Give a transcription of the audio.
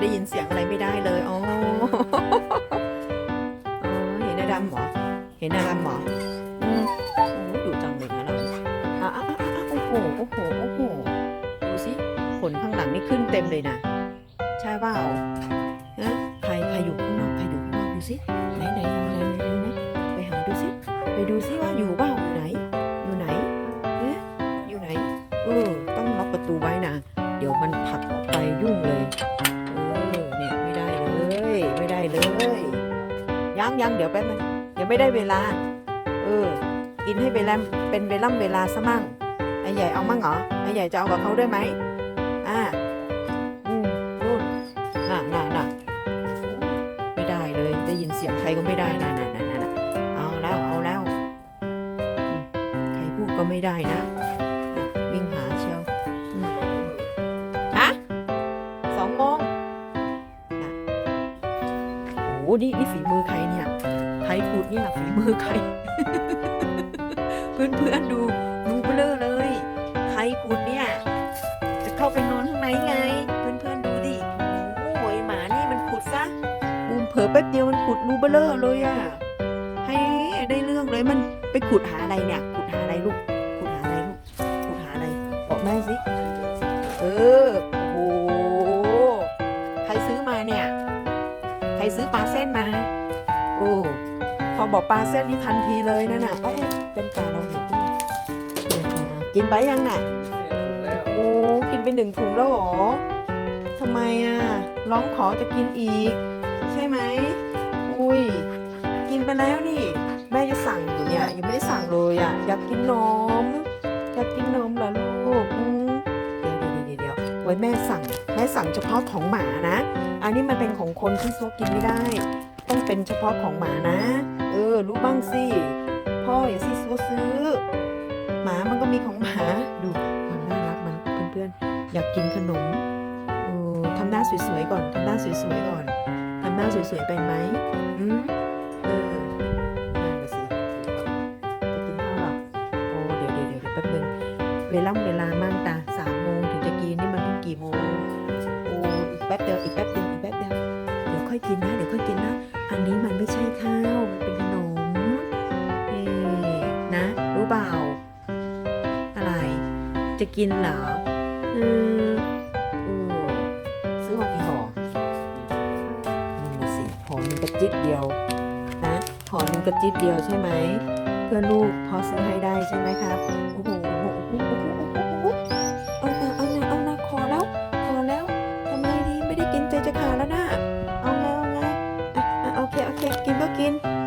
ได้ยินเสียงอะไรไม่ได้เลยอ๋อเห็นหน้าดำเหรอเห็นหน้าดำเหรออืมอดุจังเลยนะเราอะอะอะอะโอ้โหโอ้โหโอ้โหดูสิขนข้างหลังนี่ขึ้นเต็มเลยนะ ใช่เปล่านะใครใครอยู่ข้างนอกใครอยู่ข้างนอกดูสิไหนไหนไหนไหนไหนไหนไปหาดูสิไปดูสิว่าอยู่เปล่าอยู่ไหน อยู่ไหนเอ๊ะอยู่ไหนเออต้องล็อกประตูไว้นะเดี๋ยวมันผักออกไปยุ่งเลย ยังยังเดี๋ยวแป๊บนึงยังไม่ได้เวลา เออ กินให้เวลาเป็นเวล่ำเวลาซะมั่งไอ้ใหญ่เอามั่งเหรอไอ้ใหญ่จะเอากับเขาด้วยไหมอ่าอืมนู่นน่ะน่ะน่ะไม่ได้เลย ได้ยินเสียงใครก็ไม่ได้น่ะน่ะน่ะน่ะเอาแล้วเอาแล้วใครพูดก็ไม่ได้นะ นี่นี่ฝีมือใครเนี่ยใครพูดเนี่ยฝีมือใคร เพื่อนเพื่อนๆดูดูเบลอเลยใครพูดเนี่ย จะเข้าไปนอนข้างในไง เพื่อนเพื่อนๆดูดิโอ้ยหมานี่มันขุดซะอูมเผลอแป๊บเดียวมันขุดรูเบลอเลยอะให้ได้เรื่องเลยมันไปขุดหาอะไรเนี่ย ซื้อปลาเส้นมา โอ้พอบอกปลาเส้นนี่ทันทีเลยนั่นน่ะเอ้เป็นปลาเราอยู่กินไปยังน่ะโอ้กินไปหนึ่งถุงแล้วหรอทำไมอะร้องขอจะกินอีก ใช่ไหมอุ้ยกินไปแล้วนี่ แม่จะสั่งอยู่เนี่ยยังไม่ได้สั่งเลยอะอยากกินนมอยากกินนมเหรอลูกเดี๋ยวเดี๋ยวเดี๋ยวไว้แม่สั่ง แม่สั่งเฉพาะของหมานะ อันนี้มันเป็นของคนที่ซวกินไม่ได้ ต้องเป็นเฉพาะของหมานะ เออ รู้บ้างสิ พ่ออย่าซีซัวซื้อ หมามันก็มีของหมา ดูความน่ารักมันเพื่อนๆ อยากกินขนมเออทำหน้าสวยๆก่อนทำหน้าสวยๆก่อนทำหน้าสวยๆเป็นไหมอืมเออนั่นน่ะสิจะกินข้าวหรอเดี๋ยวเดี๋ยวเดี๋ยวแป๊บนึงเวลาเวลามั่งตาสามโมงถึงจะกินนี่มันเพิ่งกี่โมง แป๊บเดียวอีกแป๊บเดียวอีกแป๊บเดียวเดี๋ยวค่อยกินนะเดี๋ยวค่อยกินนะ อันนี้มันไม่ใช่ข้าวมันเป็นขนมเอ๊นะรู้เปล่าอะไร จะกินเหรออือซื้อมากี่ห่อนี่สิห่อหนึ่งกระจิตเดียวนะห่อหนึ่งกระจิตเดียวใช่ไหมเพื่อลูกพอซื้อให้ได้ใช่ไหมครับโอ้โหำ